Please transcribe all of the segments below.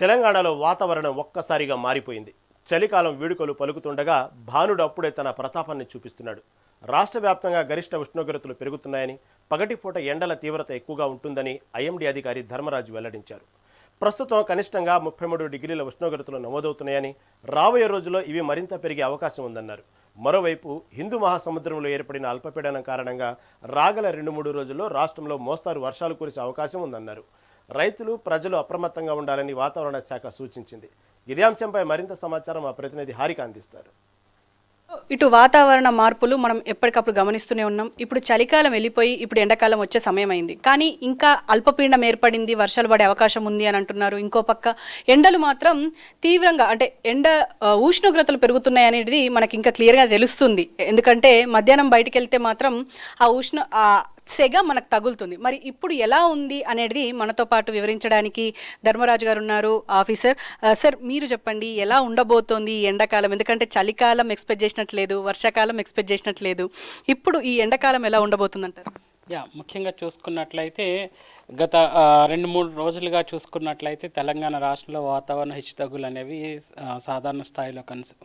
తెలంగాణలో వాతావరణం ఒక్కసారిగా మారిపోయింది. చలికాలం వేడుకలు పలుకుతుండగా భానుడు అప్పుడే తన ప్రతాపాన్ని చూపిస్తున్నాడు. రాష్ట్ర వ్యాప్తంగా గరిష్ట ఉష్ణోగ్రతలు పెరుగుతున్నాయని పగటిపూట ఎండల తీవ్రత ఎక్కువగా ఉంటుందని ఐఎండీ అధికారి ధర్మరాజు వెల్లడించారు. ప్రస్తుతం కనిష్టంగా ముప్పై మూడు డిగ్రీల ఉష్ణోగ్రతలు నమోదవుతున్నాయని రాబోయే రోజుల్లో ఇవి మరింత పెరిగే అవకాశం ఉందన్నారు. మరోవైపు హిందూ మహాసముద్రంలో ఏర్పడిన అల్పపీడనం కారణంగా రాగల రెండు మూడు రోజుల్లో రాష్ట్రంలో మోస్తారు వర్షాలు కురిసే అవకాశం ఉందన్నారు. రైతులు ప్రజలు అప్రమత్తంగా ఉండాలని వాతావరణ శాఖ సూచించింది. ఇదే అంశంపై మరింత సమాచారం మా ప్రతినిధి హారిక అందిస్తారు. ఇటు వాతావరణ మార్పులు మనం ఎప్పటికప్పుడు గమనిస్తూనే ఉన్నాం. ఇప్పుడు చలికాలం వెళ్ళిపోయి ఇప్పుడు ఎండాకాలం వచ్చే సమయం అయింది కానీ ఇంకా అల్పపీడనం ఏర్పడింది వర్షాలు పడే అవకాశం ఉంది అని అంటున్నారు. ఇంకో పక్క ఎండలు మాత్రం తీవ్రంగా అంటే ఎండ ఉష్ణోగ్రతలు పెరుగుతున్నాయి అనేది మనకి ఇంకా క్లియర్గా తెలుస్తుంది. ఎందుకంటే మధ్యాహ్నం బయటికి వెళ్తే మాత్రం ఆ ఉష్ణ సెగ మనకు తగులుతుంది. మరి ఇప్పుడు ఎలా ఉంది అనేది మనతో పాటు వివరించడానికి ధర్మరాజు గారు ఉన్నారు ఆఫీసర్. సార్ మీరు చెప్పండి ఎలా ఉండబోతోంది ఈ ఎండాకాలం? ఎందుకంటే చలికాలం ఎక్స్పెక్ట్ చేసినట్లేదు వర్షాకాలం ఎక్స్పెక్ట్ చేసినట్లేదు. ఇప్పుడు ఈ ఎండాకాలం ఎలా ఉండబోతుంది అంటారు యా ముఖ్యంగా చూసుకున్నట్లయితే గత రెండు మూడు రోజులుగా చూసుకున్నట్లయితే తెలంగాణ రాష్ట్రంలో వాతావరణ హెచ్చుతగ్గులు అనేవి సాధారణ స్థాయిలో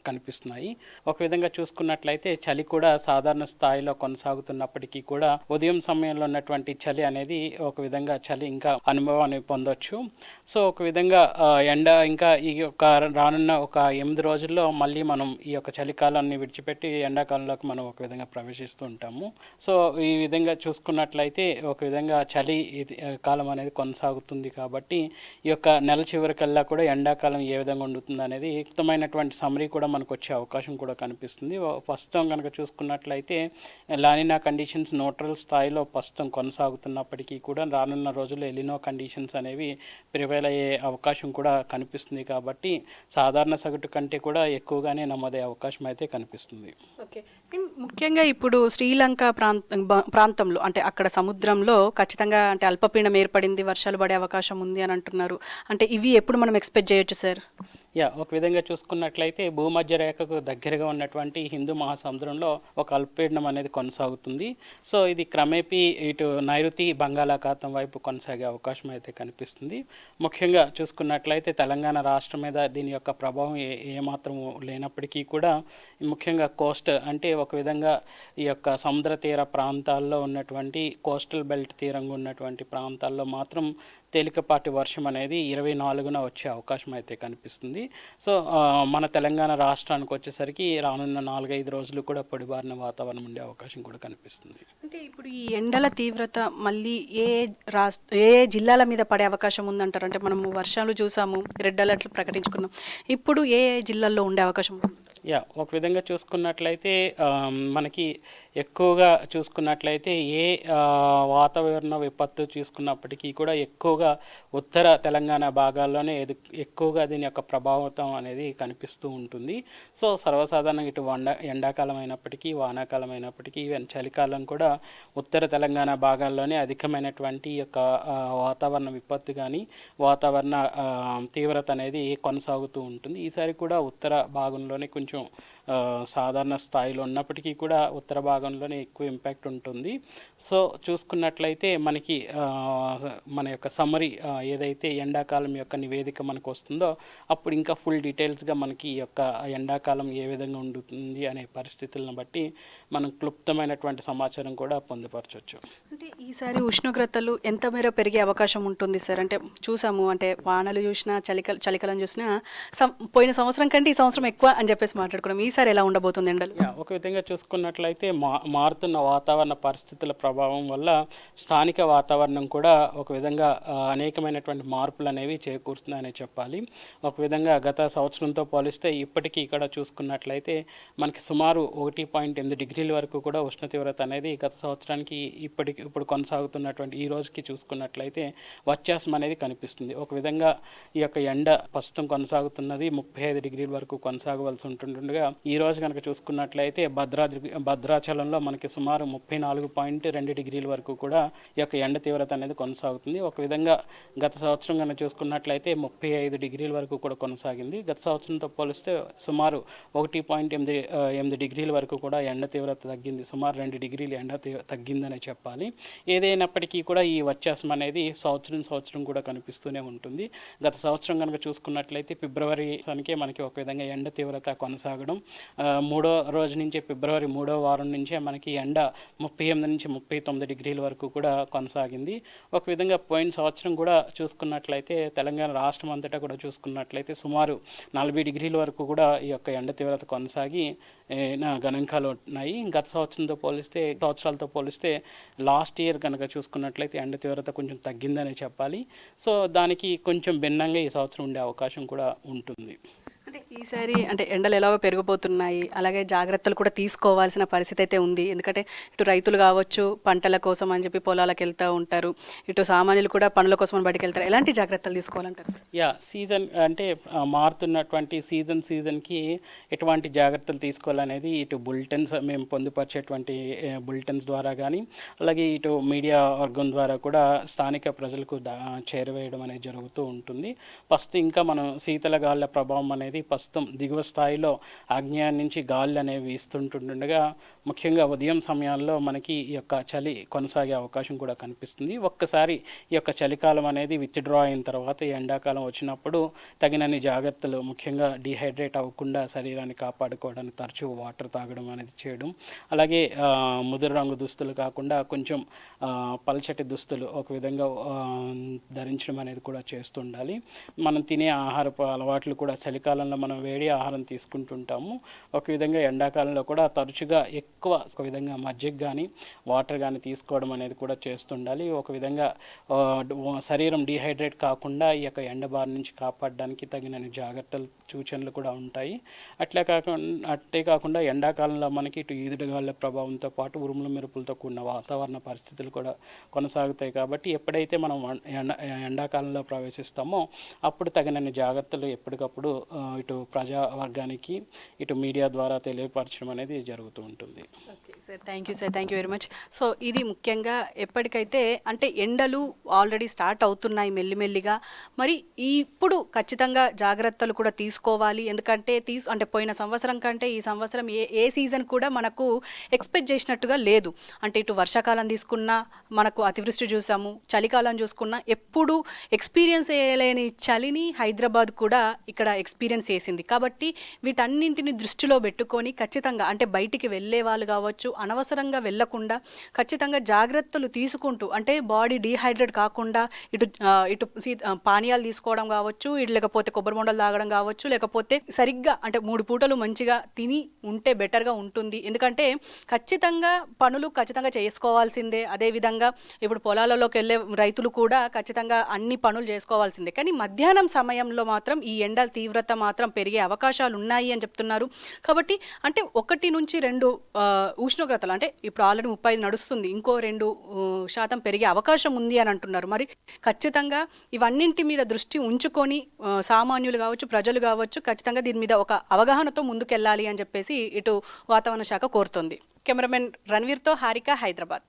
కనిపిస్తున్నాయి. ఒక విధంగా చూసుకున్నట్లయితే చలి కూడా సాధారణ స్థాయిలో కొనసాగుతున్నప్పటికీ కూడా ఉదయం సమయంలో ఉన్నటువంటి చలి అనేది ఒక విధంగా చలి ఇంకా అనుభవాన్ని పొందొచ్చు. సో ఒక విధంగా ఎండ ఇంకా ఈ యొక్క రానున్న ఒక ఎనిమిది రోజుల్లో మళ్ళీ మనం ఈ యొక్క చలికాలాన్ని విడిచిపెట్టి ఎండాకాలంలోకి మనం ఒక విధంగా ప్రవేశిస్తూ ఉంటాము. సో ఈ విధంగా చూసుకున్నట్లయితే ఒక విధంగా చలి కాలం అనేది కొనసాగుతుంది కాబట్టి ఈ యొక్క నెల చివరికల్లా కూడా ఎండాకాలం ఏ విధంగా ఉండుతుంది అనేది యుక్తమైనటువంటి సమరీ కూడా మనకు వచ్చే అవకాశం కూడా కనిపిస్తుంది. ప్రస్తుతం కనుక చూసుకున్నట్లయితే లానినా కండిషన్స్ న్యూట్రల్ స్థాయిలో ప్రస్తుతం కొనసాగుతున్నప్పటికీ కూడా రానున్న రోజుల్లో ఎలినో కండిషన్స్ అనేవి ప్రివైల్ అయ్యే అవకాశం కూడా కనిపిస్తుంది కాబట్టి సాధారణ సగటు కంటే కూడా ఎక్కువగానే నమోదయ్యే అవకాశం అయితే కనిపిస్తుంది. ఓకే. అండ్ ముఖ్యంగా ఇప్పుడు శ్రీలంక ప్రాంత ప్రాంతంలో అంటే అక్కడ సముద్రంలో ఖచ్చితంగా అంటే అల్పపీడనం ఏర్పడింది వర్షాలు పడే అవకాశం ఉంది అని అంటున్నారు. అంటే ఇవి ఎప్పుడు మనం ఎక్స్పెక్ట్ చేయొచ్చు సార్? యా ఒక విధంగా చూసుకున్నట్లయితే భూమధ్య రేఖకు దగ్గరగా ఉన్నటువంటి హిందూ మహాసముద్రంలో ఒక అల్పపీడనం అనేది కొనసాగుతుంది. సో ఇది క్రమేపీ ఇటు నైరుతి బంగాళాఖాతం వైపు కొనసాగే అవకాశం అయితే కనిపిస్తుంది. ముఖ్యంగా చూసుకున్నట్లయితే తెలంగాణ రాష్ట్రం మీద దీని యొక్క ప్రభావం ఏ ఏమాత్రం లేనప్పటికీ కూడా ముఖ్యంగా కోస్ట్ అంటే ఒక విధంగా ఈ యొక్క సముద్ర తీర ప్రాంతాల్లో ఉన్నటువంటి కోస్టల్ బెల్ట్ తీరంగా ఉన్నటువంటి ప్రాంతాల్లో మాత్రం తేలికపాటి వర్షం అనేది ఇరవై నాలుగున వచ్చే అవకాశం అయితే కనిపిస్తుంది. సో మన తెలంగాణ రాష్ట్రానికి వచ్చేసరికి రానున్న నాలుగైదు రోజులు కూడా పొడిబారిన వాతావరణం ఉండే అవకాశం కూడా కనిపిస్తుంది. అంటే ఇప్పుడు ఈ ఎండల తీవ్రత మళ్ళీ ఏ రాష్ట్ర ఏ జిల్లాల మీద పడే అవకాశం ఉందంటారు? అంటే మనము వర్షాలు చూసాము రెడ్ అలర్ట్లు ప్రకటించుకున్నాం. ఇప్పుడు ఏ జిల్లాల్లో ఉండే అవకాశం ఉంది యా ఒక విధంగా చూసుకున్నట్లయితే మనకి ఎక్కువగా చూసుకున్నట్లయితే ఏ వాతావరణ విపత్తు చూసుకున్నప్పటికీ కూడా ఎక్కువగా ఉత్తర తెలంగాణ భాగాల్లోనే ఎదు ఎక్కువగా దీని యొక్క ప్రభావితం అనేది కనిపిస్తూ ఉంటుంది. సో సర్వసాధారణంగా ఇటు వండ ఎండాకాలం అయినప్పటికీ వానాకాలం అయినప్పటికీ ఈవెన్ చలికాలం కూడా ఉత్తర తెలంగాణ భాగాల్లోనే అధికమైనటువంటి యొక్క వాతావరణ విపత్తు కానీ వాతావరణ తీవ్రత అనేది కొనసాగుతూ ఉంటుంది. ఈసారి కూడా ఉత్తర భాగంలోనే కొంచెం ఆ, సాధారణ స్థాయిలో ఉన్నప్పటికీ కూడా ఉత్తర భాగంలోనే ఎక్కువ ఇంపాక్ట్ ఉంటుంది. సో చూసుకున్నట్లయితే మనకి మన యొక్క సమరీ ఏదైతే ఎండాకాలం యొక్క నివేదిక మనకు వస్తుందో అప్పుడు ఇంకా ఫుల్ డీటెయిల్స్గా మనకి ఈ యొక్క ఎండాకాలం ఏ విధంగా ఉండుతుంది అనే పరిస్థితులను బట్టి మనం క్లుప్తమైనటువంటి సమాచారం కూడా పొందుపరచవచ్చు అంటే ఈసారి ఉష్ణోగ్రతలు ఎంత మేర పెరిగే అవకాశం ఉంటుంది సార్? అంటే చూసాము అంటే వానలు చూసినా చలికల చలికాలం చూసినా సం- పోయిన సంవత్సరం కంటే ఈ సంవత్సరం ఎక్కువ అని చెప్పేసి మాట్లాడుకున్నాం. ఈసారి ఎలా ఉండబోతుంది ఎండలు? ఒక విధంగా చూసుకున్నట్లయితే మా మారుతున్న వాతావరణ పరిస్థితుల ప్రభావం వల్ల స్థానిక వాతావరణం కూడా ఒక విధంగా అనేకమైనటువంటి మార్పులు అనేవి చేకూరుతుందనే చెప్పాలి. ఒక విధంగా గత సంవత్సరంతో పోలిస్తే ఇప్పటికీ ఇక్కడ చూసుకున్నట్లయితే మనకి సుమారు ఒకటి పాయింట్ ఎనిమిది డిగ్రీల వరకు కూడా ఉష్ణ తీవ్రత అనేది గత సంవత్సరానికి ఇప్పటికి ఇప్పుడు కొనసాగుతున్నటువంటి ఈ రోజుకి చూసుకున్నట్లయితే వ్యత్యాసం అనేది కనిపిస్తుంది. ఒక విధంగా ఈ యొక్క ఎండ ప్రస్తుతం కొనసాగుతున్నది ముప్పై ఐదు డిగ్రీల వరకు కొనసాగవలసి ఉంటుండగా ఈ రోజు కనుక చూసుకున్నట్లయితే భద్రాద్రి భద్రాచలంలో మనకి సుమారు ముప్పై నాలుగు పాయింట్ రెండు డిగ్రీల వరకు కూడా ఈ యొక్క ఎండ తీవ్రత అనేది కొనసాగుతుంది. ఒక విధంగా గత సంవత్సరం కనుక చూసుకున్నట్లయితే ముప్పై ఐదు డిగ్రీల వరకు కూడా కొనసాగింది. గత సంవత్సరంతో పోలిస్తే సుమారు ఒకటి పాయింట్ ఎనిమిది ఎనిమిది డిగ్రీల వరకు కూడా ఎండ తీవ్రత తగ్గింది. సుమారు రెండు డిగ్రీలు ఎండ తీ- తగ్గిందనే చెప్పాలి. ఏదైనప్పటికీ కూడా ఈ వ్యత్యాసం అనేది సంవత్సరం సంవత్సరం కూడా కనిపిస్తూనే ఉంటుంది. గత సంవత్సరం కనుక చూసుకున్నట్లయితే ఫిబ్రవరి సనికే మనకి ఒక విధంగా ఎండ తీవ్రత కొనసాగడం మూడో రోజు నుంచి ఫిబ్రవరి మూడో వారం నుంచే మనకి ఎండ ముప్పై ఎనిమిది నుంచి ముప్పై తొమ్మిది డిగ్రీల వరకు కూడా కొనసాగింది. ఒక విధంగా పోయిన సంవత్సరం కూడా చూసుకున్నట్లయితే తెలంగాణ రాష్ట్రం అంతటా కూడా చూసుకున్నట్లయితే సుమారు నలభై డిగ్రీల వరకు కూడా ఈ యొక్క ఎండ తీవ్రత కొనసాగి నా గణాంకాలు ఉన్నాయి. గత సంవత్సరంతో పోలిస్తే సంవత్సరాలతో పోలిస్తే లాస్ట్ ఇయర్ కనుక చూసుకున్నట్లయితే ఎండ తీవ్రత కొంచెం తగ్గిందనే చెప్పాలి. సో దానికి కొంచెం భిన్నంగా ఈ సంవత్సరం ఉండే అవకాశం కూడా ఉంటుంది. ఈసారి అంటే ఎండలు ఎలాగో పెరిగిపోతున్నాయి. అలాగే జాగ్రత్తలు కూడా తీసుకోవాల్సిన పరిస్థితి అయితే ఉంది. ఎందుకంటే ఇటు రైతులు కావచ్చు పంటల కోసం అని చెప్పి పొలాలకు వెళ్తూ ఉంటారు. ఇటు సామాన్యులు కూడా పనుల కోసం అని బయటకు వెళ్తారు. ఎలాంటి జాగ్రత్తలు తీసుకోవాలంటారు యా సీజన్ అంటే మారుతున్నటువంటి సీజన్ సీజన్కి ఎటువంటి జాగ్రత్తలు తీసుకోవాలనేది ఇటు బులెటిన్స్ మేము పొందుపరిచేటువంటి బులెటిన్స్ ద్వారా కానీ అలాగే ఇటు మీడియా వర్గం ద్వారా కూడా స్థానిక ప్రజలకు దా చేరవేయడం అనేది జరుగుతూ ఉంటుంది. ఫస్ట్ ఇంకా మనం శీతల గాలుల ప్రభావం అనేది ప్రస్తుతం దిగువ స్థాయిలో ఆగ్నేయం నుంచి గాలులు అనేవి వీస్తుంటుండగా ముఖ్యంగా ఉదయం సమయాల్లో మనకి ఈ యొక్క చలి కొనసాగే అవకాశం కూడా కనిపిస్తుంది. ఒక్కసారి ఈ యొక్క చలికాలం అనేది విత్డ్రా అయిన తర్వాత ఈ ఎండాకాలం వచ్చినప్పుడు తగినన్ని జాగ్రత్తలు ముఖ్యంగా డిహైడ్రేట్ అవ్వకుండా శరీరాన్ని కాపాడుకోవడానికి తరచూ వాటర్ తాగడం అనేది చేయడం. అలాగే ముదురు రంగు దుస్తులు కాకుండా కొంచెం పలచటి పల్చటి దుస్తులు ఒక విధంగా ధరించడం అనేది కూడా చేస్తుండాలి. మనం తినే ఆహారపు అలవాట్లు కూడా చలికాలంలో మనం వేడి ఆహారం తీసుకుంటుంటాము. ఒక విధంగా ఎండాకాలంలో కూడా తరచుగా ఎక్కువ ఒక విధంగా మజ్జిగ కానీ వాటర్ కానీ తీసుకోవడం అనేది కూడా చేస్తుండాలి. ఒక విధంగా శరీరం డిహైడ్రేట్ కాకుండా ఈ యొక్క ఎండ బారి నుంచి కాపాడడానికి తగినన్ని జాగ్రత్తలు సూచనలు కూడా ఉంటాయి. అట్లే కాకుండా అట్టే కాకుండా ఎండాకాలంలో మనకి ఇటు ఈదుడుగాళ్ళ ప్రభావంతో పాటు ఉరుముల మెరుపులతో కూడిన వాతావరణ పరిస్థితులు కూడా కొనసాగుతాయి కాబట్టి ఎప్పుడైతే మనం ఎండ ఎండాకాలంలో ప్రవేశిస్తామో అప్పుడు తగినన్ని జాగ్రత్తలు ఎప్పటికప్పుడు ఇటు ఇటు ప్రజా వర్గానికి ఇటు మీడియా ద్వారా తెలియపరచడం అనేది జరుగుతూ ఉంటుంది. Okay sir thank you sir thank you very much so ఇది ముఖ్యంగా ఎప్పటికైతే అంటే ఎండలు ఆల్రెడీ స్టార్ట్ అవుతున్నాయి మెల్లిమెల్లిగా. మరి ఇప్పుడు ఖచ్చితంగా జాగ్రత్తలు కూడా తీసుకోవాలి. ఎందుకంటే తీసు అంటే పోయిన సంవత్సరం కంటే ఈ సంవత్సరం ఏ ఏ సీజన్ కూడా మనకు ఎక్స్పెక్ట్ చేసినట్టుగా లేదు. అంటే ఇటు వర్షాకాలం తీసుకున్నా మనకు అతివృష్టి చూసాము చలికాలం చూసుకున్నా ఎప్పుడు ఎక్స్పీరియన్స్ చేయలేని చలిని హైదరాబాద్ కూడా ఇక్కడ ఎక్స్పీరియన్స్ చేసింది. కాబట్టి వీటన్నింటిని దృష్టిలో పెట్టుకొని ఖచ్చితంగా అంటే బయటికి వెళ్ళే వాళ్ళు కావచ్చు అనవసరంగా వెళ్ళకుండా ఖచ్చితంగా జాగ్రత్తలు తీసుకుంటూ అంటే బాడీ డీహైడ్రేట్ కాకుండా ఇటు ఇటు సీ- పానీయాలు తీసుకోవడం కావచ్చు ఇటు లేకపోతే కొబ్బరి బొండలు తాగడం కావచ్చు లేకపోతే సరిగ్గా అంటే మూడు పూటలు మంచిగా తిని ఉంటే బెటర్గా ఉంటుంది. ఎందుకంటే ఖచ్చితంగా పనులు ఖచ్చితంగా చేసుకోవాల్సిందే. అదేవిధంగా ఇప్పుడు పొలాలలోకి వెళ్ళే రైతులు కూడా ఖచ్చితంగా అన్ని పనులు చేసుకోవాల్సిందే. కానీ మధ్యాహ్నం సమయంలో మాత్రం ఈ ఎండల తీవ్రత మాత్రం పెరిగే అవకాశాలు ఉన్నాయి అని చెప్తున్నారు. కాబట్టి అంటే ఒకటి నుంచి రెండు ఉష్ణోగ్రతలు అంటే ఇప్పుడు ఆల్రెడీ ముప్పై ఐదు నడుస్తుంది ఇంకో రెండు శాతం పెరిగే అవకాశం ఉంది అని అంటున్నారు. మరి ఖచ్చితంగా ఇవన్నింటి మీద దృష్టి ఉంచుకొని సామాన్యులు కావచ్చు ప్రజలు కావచ్చు ఖచ్చితంగా దీని మీద ఒక అవగాహనతో ముందుకెళ్ళాలి అని చెప్పేసి ఇటు వాతావరణ శాఖ కోరుతోంది. కెమెరామెన్ రణవీర్తో హారిక హైదరాబాద్.